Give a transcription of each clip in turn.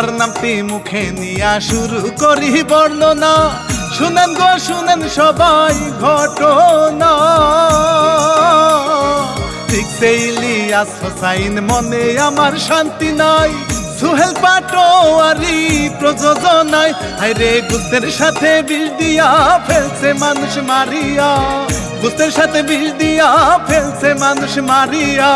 আল্লাহর নামটি মুখে নিয়া শুরু করি বর্ণনা। শুনেন গো, শুনেন সবাই ঘটনা। ঠিক তেইলি ইলিয়াস হোসাইন মনে আমার শান্তি নাই। সুহেল পাটোয়ারি প্রযোজনায়। হায়রে গুস্তের সাথে বিষ দিয়া ফেলছে মানুষ মারিয়া। গুস্তের সাথে বিষ দিয়া ফেলছে মানুষ মারিয়া।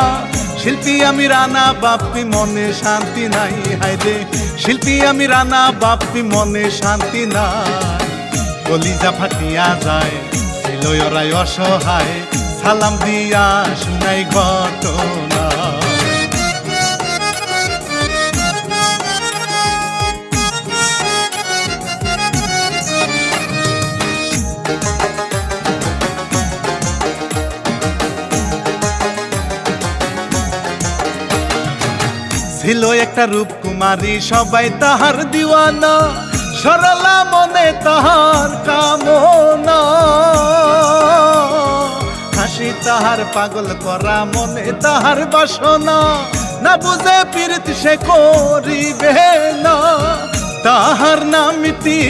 শিল্পী আমি রানা বাপ্পি মনে শান্তি নাই। হায়রে, শিল্পী আমি রানা বাপ্পি মনে শান্তি নাই। কলিজা ফাটিয়া যায় ছিল ওরাই অসহায়। সালাম দিয়া শুনাই ঘটনা। ছিল একটা রূপকুমারী, সবাই তাহার দিওয়ানা। সরলা মনে তাহার কামনা। হাসি তাহার পাগল করা, মনে তাহার বাসনা। না বুঝে পীড়িত সে করিবে না। তাহার নামিতি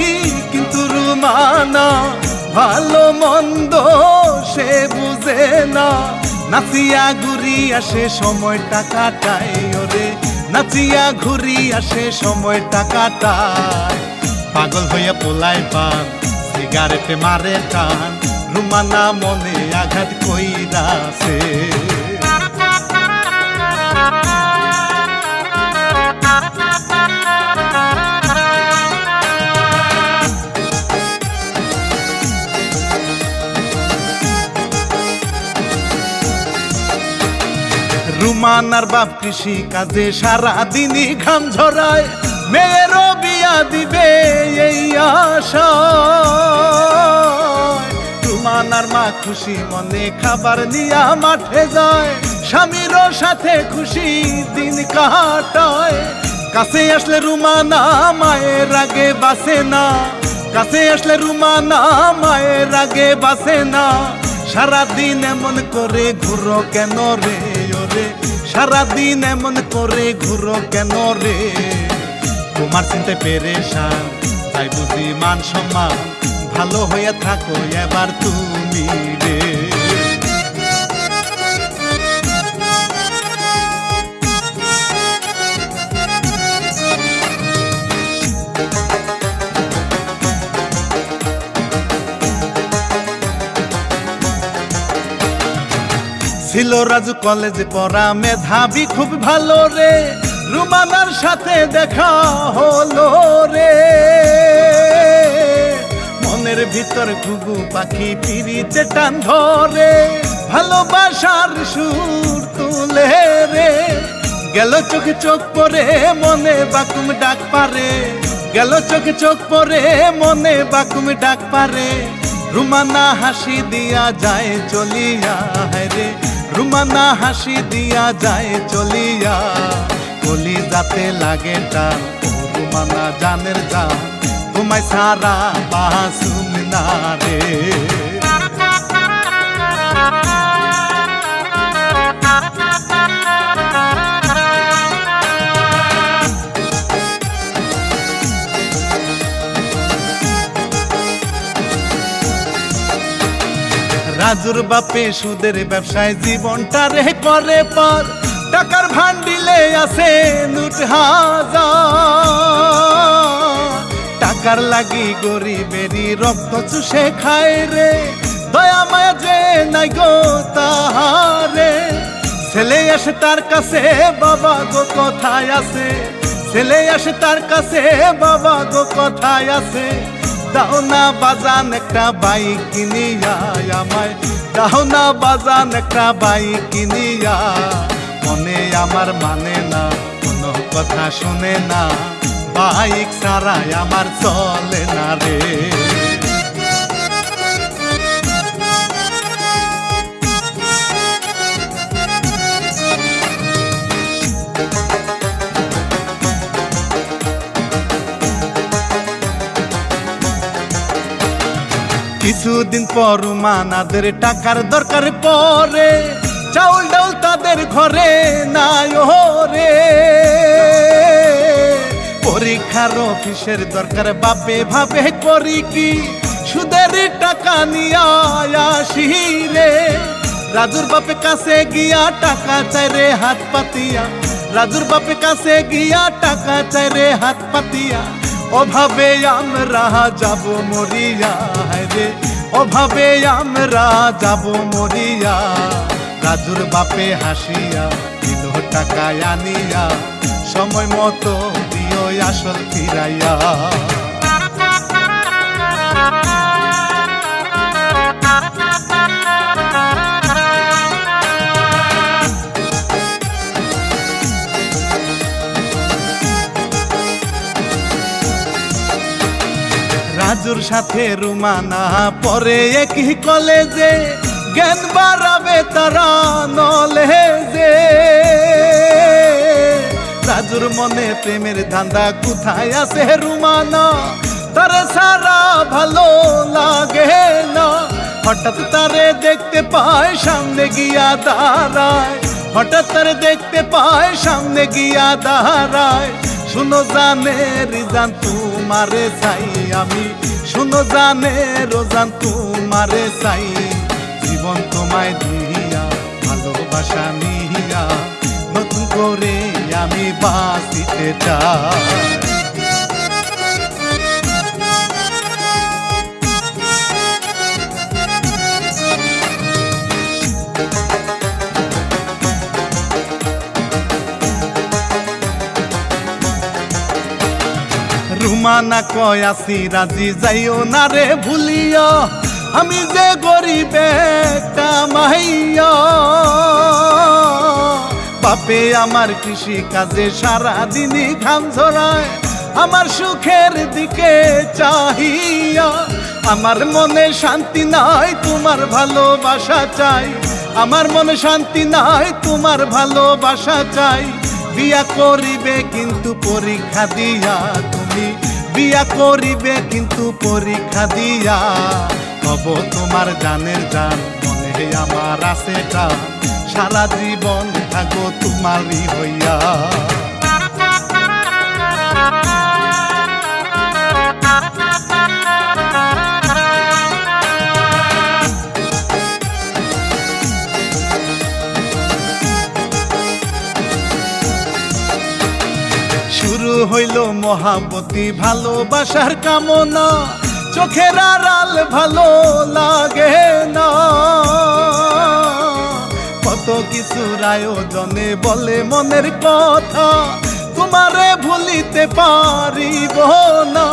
কিন্তু রুমানা। ভালো মন্দ সে বুঝে না। নাচিয়া ঘুরি আসে সময়টা কাটায় ওরে নাচিয়া ঘুরি আসে সময় টাকাটা। পাগল হইয়া পোলায় পান, সিগারেটে মারে টান রুমানা মনে আঘাত কইরাছে। রুমানার বাপ কৃষি কাজে সারা দিনই ঘাম ঝরায়। মেয়েরও বিয়া দিবে এই আশা রুমানার মা খুশি মনে খাবার নিয়া মাঠে যায়। স্বামীরও সাথে খুশি দিন কাটায়। কাছে আসলে রুমানা মায়ের আগে বাসে না। কাছে আসলে রুমানা মায়ের আগে বাসে না। সারাদিন এমন করে ঘুরো কেন রে? সারাদিন এমন করে ঘুরো কেন রে? তোমার চিনতে পেরেশান, তাই বুঝি মান সম্মান, ভালো হয়ে থাকো এবার তুমি রে। ছিল রাজু কলেজে পড়া মেধাবী, খুব ভালো রে। রুমানার সাথে দেখা হলো রে। মনের ভিতর ঘুঘু পাখি পিড়িতে টান ধরে, ভালোবাসার সুর তুলে রে। গেল চোখে চোখ পরে মনে বাকুম ডাক পারে। গেল চোখে চোখ পরে মনে বাকুম ডাক পারে। রুমানা হাসি দিয়া যায়, চলিয়া রে। রুমানা হাসি দিয়া যায় চলিয়া। কলি যাতে লাগে রুমানা জানের জান। তোমায় সারা বাসুম না রে। রাজুর বাপে সুদের ব্যবসায় জীবনটা রে করে পার টাকার ভান্ডিলে আছে হাজার। টাকার লাগি গরিবেরই রক্ত চুষে খায় রে। দয়া মায়া যে নাই গো তাহারে। ছেলে আসে তার কাছে, বাবা গো কোথায় আছে। ছেলে আসে তার কাছে, বাবা গো কোথায় আছে। দাও না বাজান একটা বাইক কিনিয়া আমায়। দাও না বাজান একটা বাইক কিনিয়া মনে আমার মানে না, কোনো কথা শুনে না। বাইক সারাই আমার চলে না রে। কিছুদিন পর মানাদের টাকার দরকার পরে, চাউল ডাউল তাদের ঘরে নাই রে পরীক্ষার অফিসের দরকার, বাপে ভাবে করি কি? সুদের টাকা নিয়া রে। রাজুর বাপে কাছে গিয়া টাকা চাই রে হাত পাতিয়া। রাজুর বাপে কাছে গিয়া টাকা চাই রে হাত পাতিয়া। অভাবে আমরা যাব মরিয়া রে। অভাবে আমরা যাব মরিয়া। রাজুর বাপে হাসিয়া দিল টাকা আনিয়া, সময় মতো দিও আসল ফিরাইয়া। রাজুর সাথে রুমানা পরে একই কলেজে, জ্ঞান বাড়াবে তারা নলেজে। রাজুর মনে প্রেমের ধান্দা কোথায় আছে রুমানা? তারে সারা ভালো লাগে না। হঠাৎ তারে দেখতে পায়, সামনে গিয়া দাঁড়ায়। হঠাৎ তারে দেখতে পায়, সামনে গিয়া দাঁড়ায়। শুনো জানে রিজান তোমারে চাই আমি শুনো জানে, রোজান তোমারে চাই। জীবন তোমায় দিয়া, ভালোবাসা নিয়া, নতুন করে আমি বাঁচিতে চাই। রুমানা কয় আসি, রাজি যাইও না রে ভুলিয়া আমি যে গরিব একটা মাইয়া। বাপে আমার কৃষি কাজে সারা দিনই ঘাম ঝরায়, আমার সুখের দিকে চাহিয়া। আমার মনে শান্তি নাই, তোমার ভালোবাসা চাই। আমার মনে শান্তি নাই, তোমার ভালোবাসা চাই। বিয়া করিবে, কিন্তু পরীক্ষা দিয়া তুমি বিয়া করিবে, কিন্তু পরীক্ষা দিয়া হব তোমার জানের জান, মনে আমার আছে সারা জীবন থাকো তোমারই হইয়া। হইল মহাবতী ভালোবাসার কামনা। চোখের আড়াল ভালো লাগে না। কত কিছুর আয়োজনে বলে মনের কথা, তোমারে ভুলিতে পারিব না।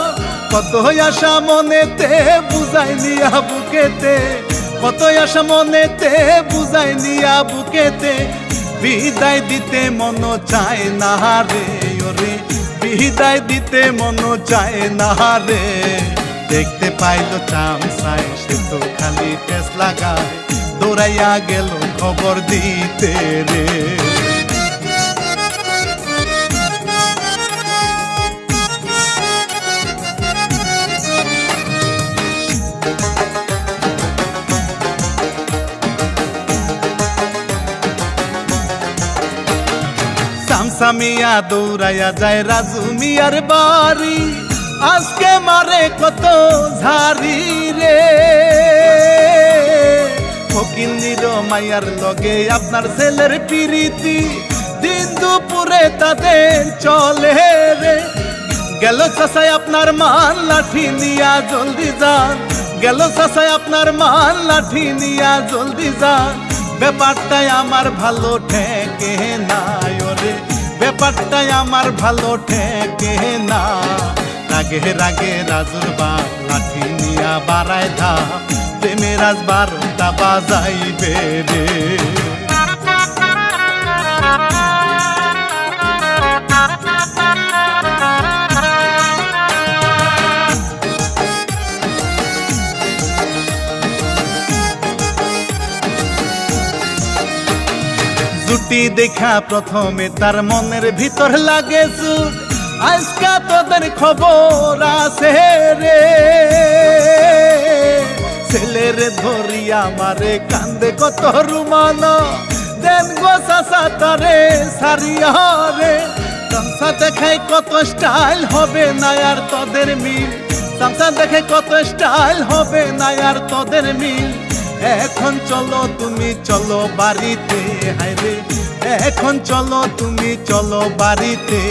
কত আশা মনেতে বুঝাই নিয়া বুকেতে কত আশা মনেতে বুঝাই নিয়া বুকেতে বিদায় দিতে মন চায় না রে, ওরে। বিদায় দিতে মন চায় না রে দেখতে পাইলো চামসায় সে তো খালি টেস লাগায়। দৌড়াইয়া গেল খবর দিতে রে। সামসামিয়া দৌড়াইয়া যায় রাজু মিয়ার বাড়ি। আজকে মারে কত ঝাড়ি রে। ফকিন্দির মাইয়ার লগে আপনার ছেলের পিরিতি। দিন দুপুরে তাদের চলে রে। গেল চাষাই আপনার মান লাঠি নিয়া জলদি যান। গেল চাষাই আপনার মান লাঠি নিয়া জলদি যান। ব্যাপারটাই আমার ভালো ঠেকে না ওরে ব্যাপারটাই আমার ভালো ঠেকে না। রাগে রাগে রাজুর বা লাঠি নিয়া বাড়ায় ধা। প্রেমের আজ বারোটা বাজাইবে রে। জুটি দেখা প্রথমে তার মনের ভিতর লাগে আজকা তোদের খবর আছে রে। ছেলের ধরিয়া মারে কান্দে কত রুমানা দেন গো সাসা তারে সারিয়া রে। সামসা দেখাই কত স্টাইল হবে না আর তোদের মিল। সামসা দেখে কত স্টাইল হবে না আর তোদের মিল। এখন চলো তুমি চলো বাড়িতে হাইরে এখন চলো, তুমি চলো বাড়িতে।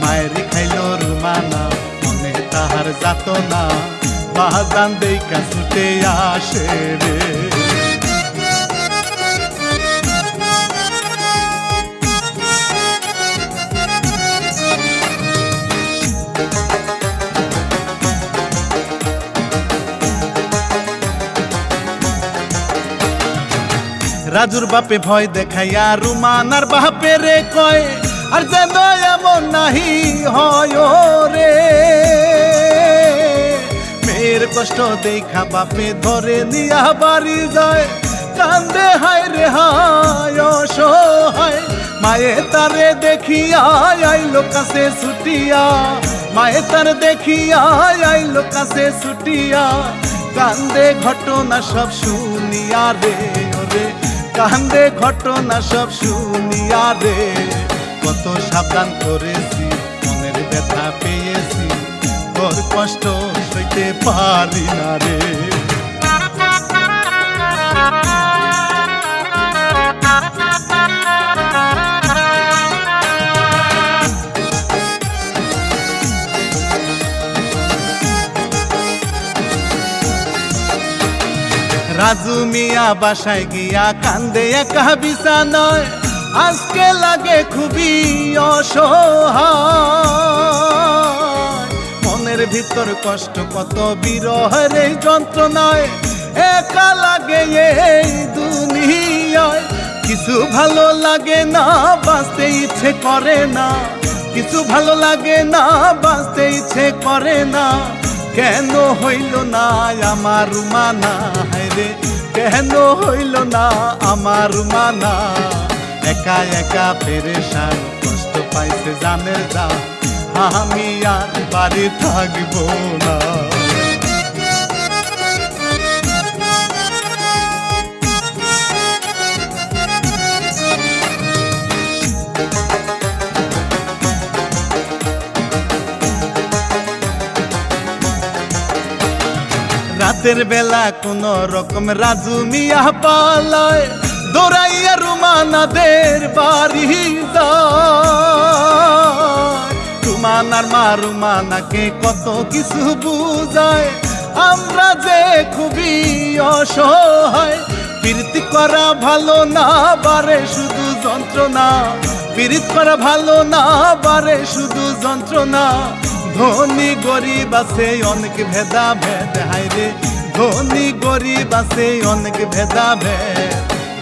মায়ের খাইল রুমানা, মনে তাহার যাত না বাহাদান দেখা ছুটে আসে রে। রাজুর বাপে ভয় দেখাইয়া রুমানার বাপে রে কয়, আর যেন এমন নাহি হয় রে। মেয়ের কষ্ট দেখা বাপে ধরে নিয়া বাড়ি যায়, কান্দে হায় রে, হায় অসহায়। মায়ে তারে দেখিয়া আইলো কাছে ছুটিয়া, মায়ে তার দেখিয়া আইলো কাছে ছুটিয়া, কান্দে ঘটনা সব শুনিয়া রে ওরে কান্দে ঘটনা সব শুনিয়া রে কত সাবধান করেছি, মনের ব্যথা পেয়েছি। তোর কষ্ট সইতে পারি না রে। রাজু মিয়া বাসায় গিয়া কান্দে একা বিছানায়। আজকে লাগে খুবই অসহায়। মনের ভিতর কষ্ট, কত বিরহের এই যন্ত্রণায়। একা লাগে এই দুনিয়ায়। কিছু ভালো লাগে না, বাঁচতে ইচ্ছে করে না। কিছু ভালো লাগে না, বাঁচতে ইচ্ছে করে না। কেন হইল না আমার মানা? রে কেন হইল না আমার মানা? একা একা পেরেশান, কষ্ট পাইছে জানে যা। আমি আর বাড়ি থাকব না। রাতের বেলা কোন রকম রাজু মিয়া পালায়। দৌড়াইয়া রুমানাদের বাড়ি রুমানার মা রুমানাকে কত কিছু বুঝায়। আমরা যে খুবই অসহায় প্রীতি করা ভালো না বারে শুধু যন্ত্রণা। পীড়িত করা ভালো না বারে শুধু যন্ত্রণা। ধনী গরিব আছে, অনেক ভেদা ভেদ হাইরে ধনী গরিব আছে, অনেক ভেদা ভেদ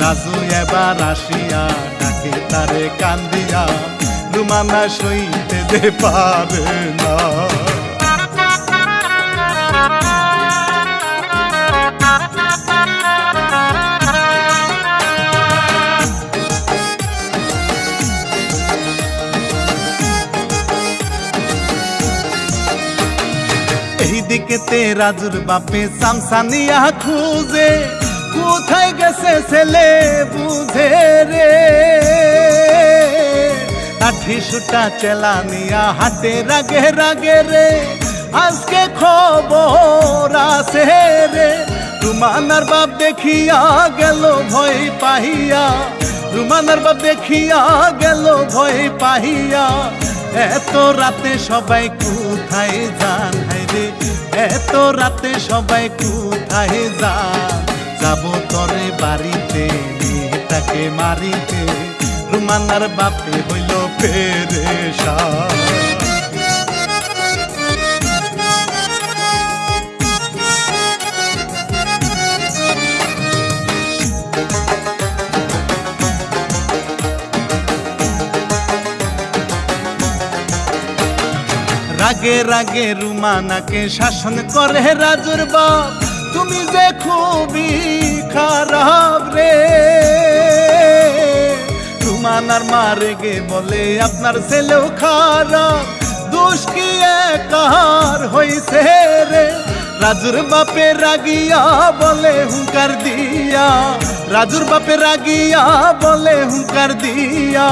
রাজু এবার আসিয়া ডাকে, তারে কান্দিয়া, রুমানা সইতে দে পারে না। এই দিকে তে রাজুর বাপে সামসানিয়া খুঁজে। কোথায় গেছে ছেলে বুঝে রে? কাঠি সুটা চেলা নিয়া হাতে রাগে রাগে রে। আজকে খবর আছে রে। রুমানার বাপ দেখিয়া গেল ভয় পাহিয়া। রুমানার বাপ দেখিয়া গেল ভয় পাহিয়া। এত রাতে সবাই কোথায় যান রে? এত রাতে সবাই কোথায় যা? যাব তরে বাড়িতে মেয়েটাকে মারিতে। রুমানার বাপে হইল পেরেশা রাগে রাগে রুমানাকে শাসন করে রাজুর বাপ তুমি যে খুবই খারাপ রে। রুমানার মা রেগে বলে, আপনার ছেলেও খারাপ। দোষ কি হইছে রে? রাজুর বাপে রাগিয়া বলে, হুঙ্কার দিয়া। রাজুর বাপে রাগিয়া বলে, হুঙ্কার দিয়া।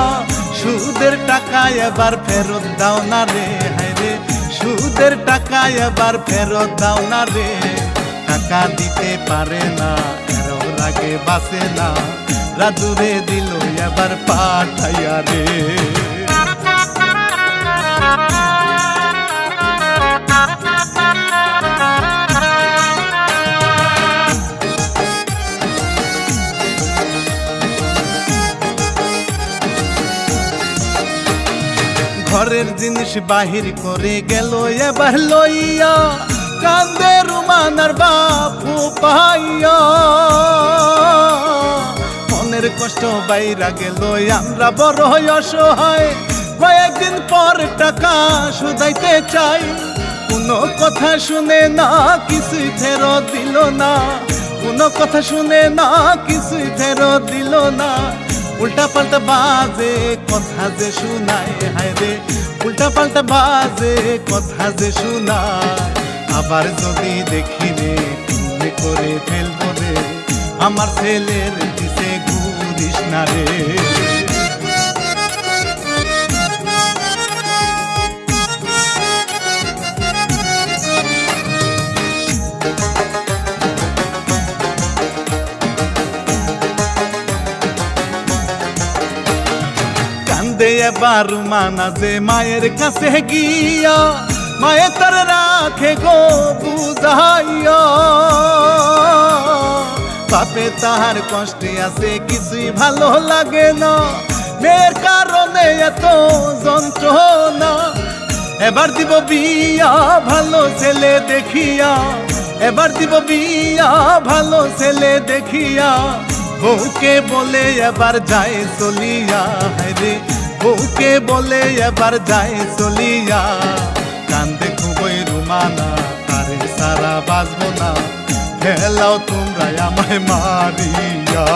সুদের টাকা এবার ফেরত দাও না রে, হায়। সুদের টাকা এবার ফেরত দাও না রে। টাকা দিতে পারে না এরও রাগে বাসে না। রাজুরে দিল এবার পাঠাইয়া রে। ঘরের জিনিস বাহির করে গেল এবার লইয়া কান্দে রুমানার বাপু পাইয়া। মনের কষ্ট বাইরা গেল, আমরা বড় অসহায়। কয়েকদিন পর টাকা শুধাইতে চাই। কোনো কথা শুনে না কিছুই ফেরত দিল না। কোনো কথা শুনে না কিছুই ফেরত দিল না। উল্টা পাল্টা বাজে কথা যে শুনায়, হায় রে। উল্টা পাল্টা বাজে কথা যে শোনা। আবার যদি দেখি রে তুমি করে ফেলব রে। আমার ছেলের দিতে ঘুরিস না রে? এবার মানা যে মায়ের কাছে গিয়া, মায়ে তার রাখে গো বুঝাইয়া। বাপে তাহার কষ্টে আছে, কিছুই ভালো লাগে না। মেয়ের কারণে এত যন্ত্রণা। এবার দিব বিয়া, ভালো ছেলে দেখিয়া। এবার দিব বিয়া, ভালো ছেলে দেখিয়া। বউকে বলে এবার যায় চলিয়া রে। বউকে বলে এবার যায় চলিয়া। কান্দে খুবই রুমানা তারে সারা বাজবো না। খেলাও তোমরা আমায় মারিয়া।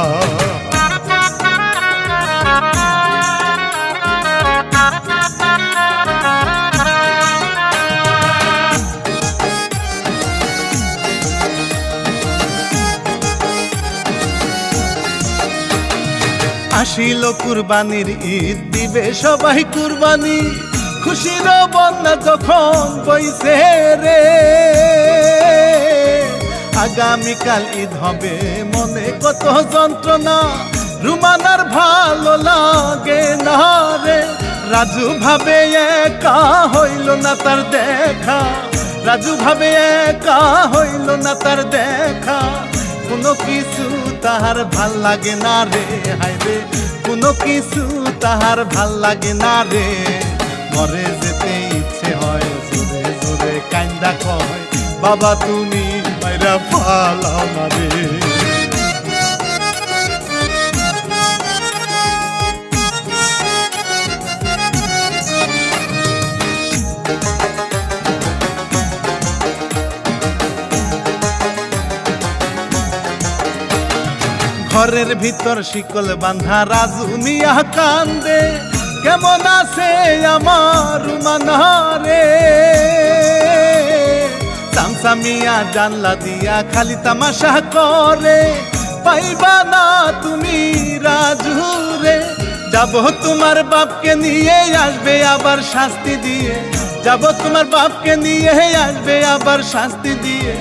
আসিল কুরবানির ঈদ দিবে সবাই কুরবানি। খুশির বন্যা যখন বইছে রে, আগামীকাল ঈদ হবে মনে কত যন্ত্রণা। রুমানার ভালো লাগে না রে, রাজু ভাবে একা হইল না তার দেখা। রাজু ভাবে একা হইল না তার দেখা। কোনো কিছু তাহার ভালো লাগে না রে, হায় রে। কিছু তাহার ভালো লাগে না রে। মরে যেতে ইচ্ছে হয়, জোরে জোরে কান্দা কয়, বাবা তুমি মাইরা ভালো না ঘরের ভিতর শিকল বান্ধা রাজু মিয়া কান্দে, কেমন আছে আমার মানহারে? সামসামিয়া জানলা দিয়া খালি তামাশা করে, পাইবা না তুমি রাজুরে, যাব তোমার বাপকে নিয়ে আসবে আবার শাস্তি দিয়ে, যাব তোমার বাপকে নিয়ে আসবে আবার শাস্তি দিয়ে।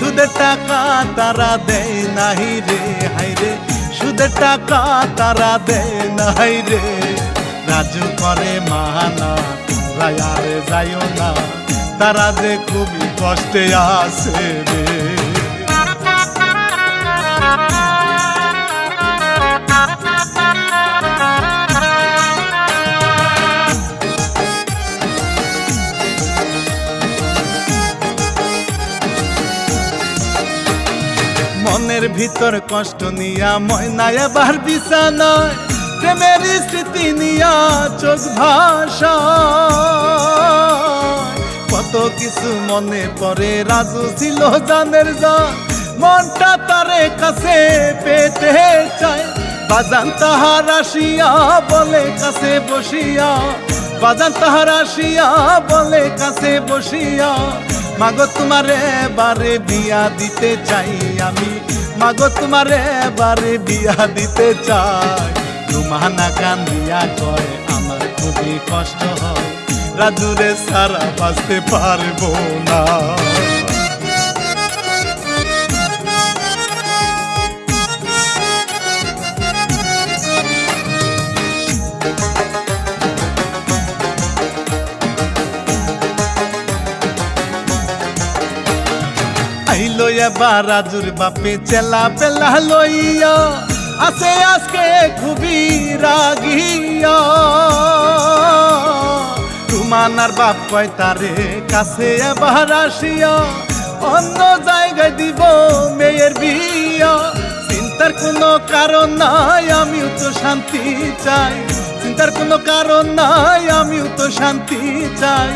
সুদের টাকা তারা দেয় নাহি রে হাই রে। সুদের টাকা তারা দেয় নাই রে। রাজু করে তোমরা আরে যাইও না। তারা যে খুবই কষ্টে আছে রে। মনের ভিতর কষ্ট নিয়া ময়না এবার বিছানায়। প্রেমের স্মৃতি নিয়া চোখ ভাষা কত কিছু মনে পড়ে, রাজু ছিল জানের যা মনটা তারে কাছে পেতে চায়। বাজান তাহার আসিয়া বলে, কাছে বসিয়া। বাজান তাহার আসিয়া বলে, কাছে বসিয়া। মাগো তোমারে বারে বিয়া দিতে চাই আমি। মাগো তোমারে বারে বিয়া দিতে চাই। রুমানা কান্দিয়া কয় আমার খুবই কষ্ট হয়। রাজুরে সারা বাঁচতে পারব না। আইলো এবার রাজুর বাপে চেলা পেলা লইয়া আছে আজকে খুবই রাগিয়া। রুমানার বাপ কয়, তারে কাছে এবার আসিয়া, অন্য জায়গায় দিব মেয়ের বিয়া। চিন্তার কোনো কারণ নাই, আমিও তো শান্তি চাই। চিন্তার কোনো কারণ নাই, আমিও তো শান্তি চাই।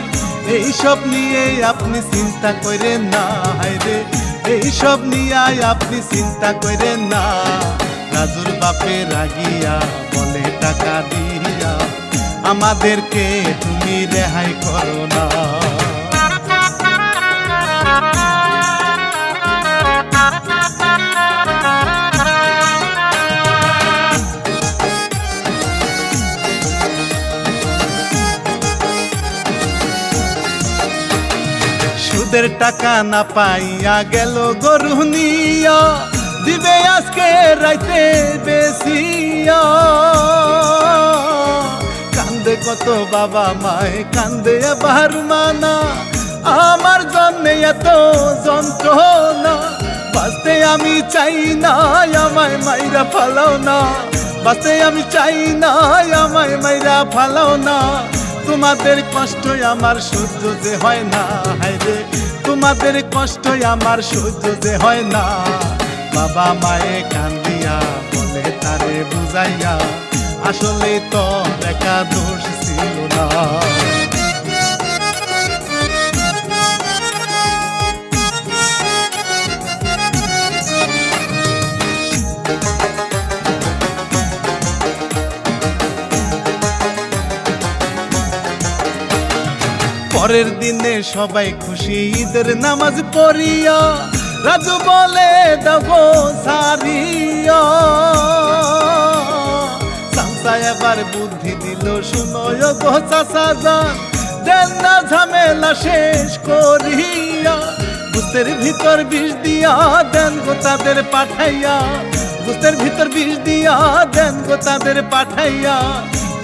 এইসব নিয়ে আপনি চিন্তা করেন না হায়রে এইসব নিয়ে আপনি চিন্তা করেন না। রাজুর বাপে রাগিয়া বলে, টাকা দিয়া আমাদেরকে তুমি রেহাই করো না। সুদের টাকা না পাইয়া গেল গরু নিয়া। দিবে আজকে রাইতে বেশিয়া। কান্দে কত বাবা মায়, কান্দে এবার মানা। আমার জন্মে এত যন্ত্রণা, বাঁচতে আমি চাই না, আমায় মাইরা ফালাও না। বাঁচতে আমি চাই না, আমায় মাইরা ফালাও না। তোমাদের কষ্ট আমার সহ্য যে হয় না হায়রে তোমাদের কষ্ট আমার সহ্য যে হয় না। বাবা মায়ে কান্দিয়া বলে, তারে বুঝাইয়া আসলে তো একা দোষ ছিল না। পরের দিনে সবাই খুশি, ঈদের নামাজ পড়িয়া রাজু বলে দেব সারিয়া এবার বুদ্ধি দিল শুনয় গো ঝামেলা শেষ করিয়া বুঝতের ভিতর বিষ দিয়া দেন গো তাদের পাঠাইয়া। বুঝতের ভিতর বিষ দিয়া দেন গো তাদের পাঠাইয়া।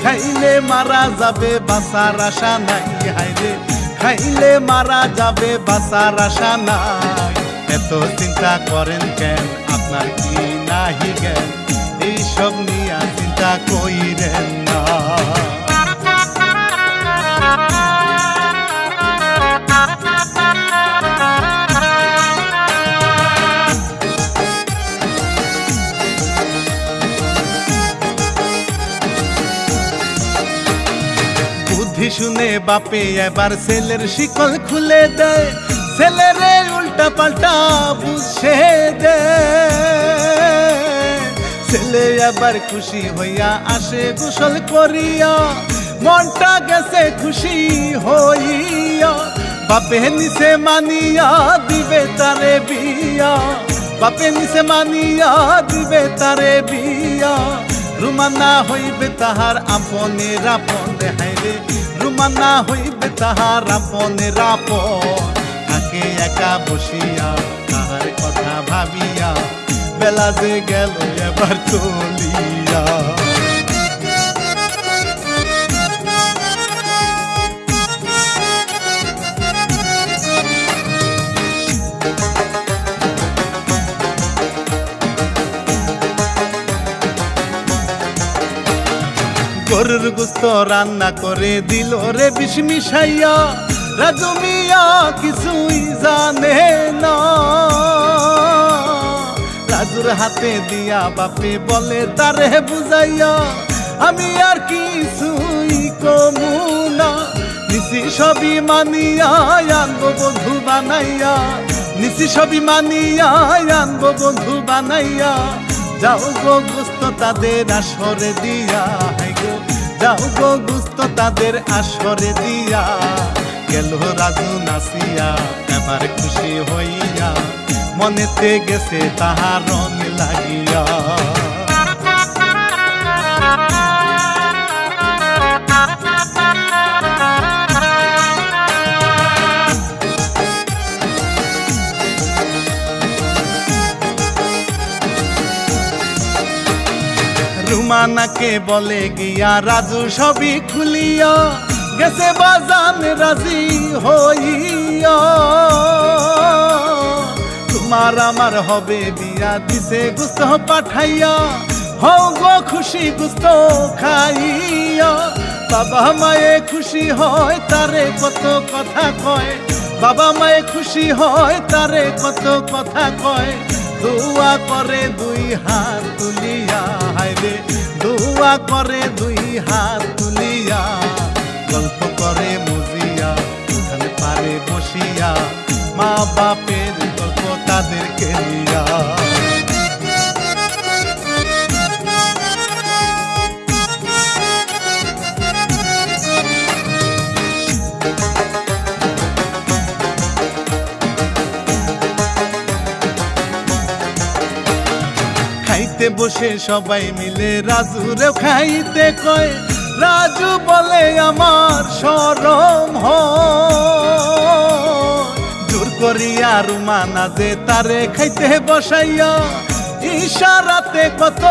খাইলে মারা যাবে বাসার আশা নাই। হাইরে, খাইলে মারা যাবে বাসার আশা নাই। এত চিন্তা করেন কেন? আপনার কি নাহি জ্ঞান? এইসব নিয়ে চিন্তা কইরেন শুনে বাপে এবার ছেলের শিকল খুলে দেয়। ছেলেরে উল্টা পাল্টা বুঝে দেয়। ছেলে এবার খুশি হইয়া আসে গোসল করিয়া। মনটা গেছে খুশি হইয়া। বাপে নিচে মানিয়া দিবে তারে বিয়া। বাপে নিচে মানিয়া দিবে তারে বিয়া। রুমানা হইবে তাহার আপনের আপনে হাইরে রুমানা হইবে তাহার আপনের আপন আগে একা বসিয়া তাহার কথা ভাবিয়া, বেলা যে গেল এবার চলিয়া। গরুর গুস্ত রান্না করে দিল রে বিষ মিশাইয়া। রাজু মিয়া কিছুই জানে না। রাজুর হাতে দিয়া বাপে বলে, তারে বুঝাইয়া আমি আর কিছুই কমু না। নিশি সবই মানিয়া আনব বন্ধু বানাইয়া। নিশি সবই মানিয়া আনব বন্ধু বানাইয়া। যাও গো গুস্ত তাদের আসরে দিয়া হাই গো যাও গো গুস্ত তাদের আসরে দিয়া। গেল রাজু নাসিয়া এবার খুশি হইয়া, মনেতে গেছে তাহার রং লাগিয়া। রুমানাকে বলে গিয়া রাজু সবই খুলিয়া গেছে বাজান রাজি হইয়া। তোমার আমার হবে বিয়া দিছে গুস্ত পাঠাইয়া, হও গো খুশি গুস্ত খাইয়া। বাবা মায়ে খুশি হয় তারে কত কথা কয়, বাবা মায়ে খুশি হয় তারে কত কথা কয়। দোয়া করে দুই হাত তুলিয়া হাইরে দোয়া করে দুই হাত তুলিয়া, গল্প করে মুজিয়া, উঠান পারে বসিয়া মা বাপের গল্প তাদেরকে নিয়া বসে সবাই মিলে রাজুরেও খাইতে কয়। রাজু বলে, আমার সরম হয়। জোর করিয়া রুমানা যে তারে খাইতে বসাইয়া ইশারাতে কত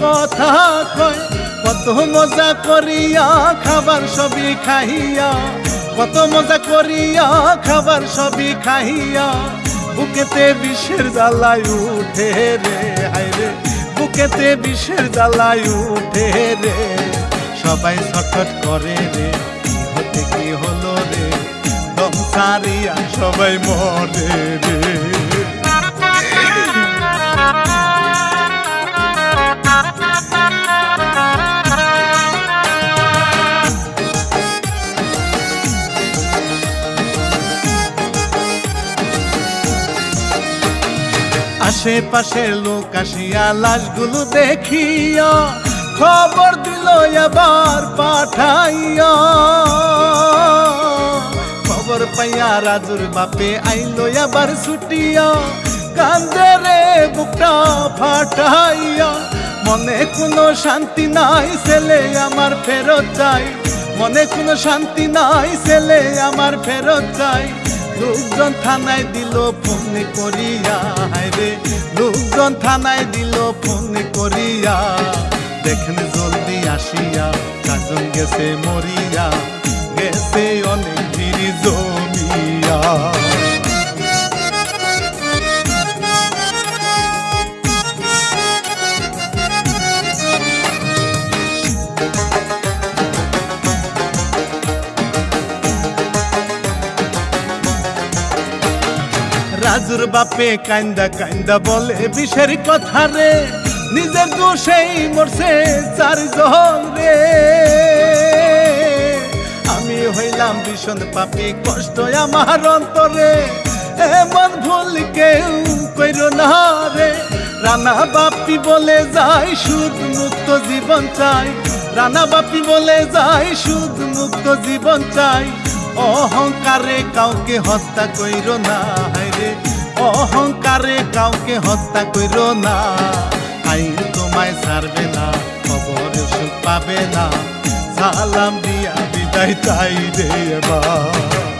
কথা কয়। কত মজা করিয়া খাবার সবই খাইয়া, কত মজা করিয়া খাবার সবই খাইয়া, বুকেতে বিষের জ্বালাই উঠে রে হাইরে বুকেতে বিষের জ্বালায় উঠে রে। সবাই ছটফট করে রে, কি হতে, কি হলো রে? দম সবাই মরে রে। আশেপাশের লোক আসিয়া লাশগুলো দেখিয়া খবর দিল, এবার পাঠাইয়া। খবর পাইয়া রাজুর বাপে আইলো, এবার ছুটিয়া। কান্দে রে, বুকটা ফাটাইয়া। মনে কোনো শান্তি নাই, ছেলে আমার ফেরত চাই। মনে কোনো শান্তি নাই, ছেলে আমার ফেরত চাই। লোকজন থানায় দিল ফোন করিয়া। রে, লোকজন থানায় দিল ফোন করিয়া। দেখেন জলদি আসিয়া কাজন গেছে মরিয়া, গেছে অনেক জমিয়া। রাজুর বাপে কান্দা কান্দা বলে বিষের কথা রে। নিজের দোষেই মরছে চারজন রে। আমি হইলাম ভীষণ পাপি, কষ্ট আমার অন্তরে। এমন ভুল কেউ কইর না রে। রানা বাপি বলে যাই, সুদ মুক্ত জীবন চাই। রানা বাপি বলে যাই, সুদ মুক্ত জীবন চাই। অহংকারে কাউকে হত্যা কইর না অহংকারে কাউকে হত্যা কইর না। আইন তোমায় ছাড়বে না, খবর সুখ পাবে না। সালাম দিয়া বিদায় তাই এবার।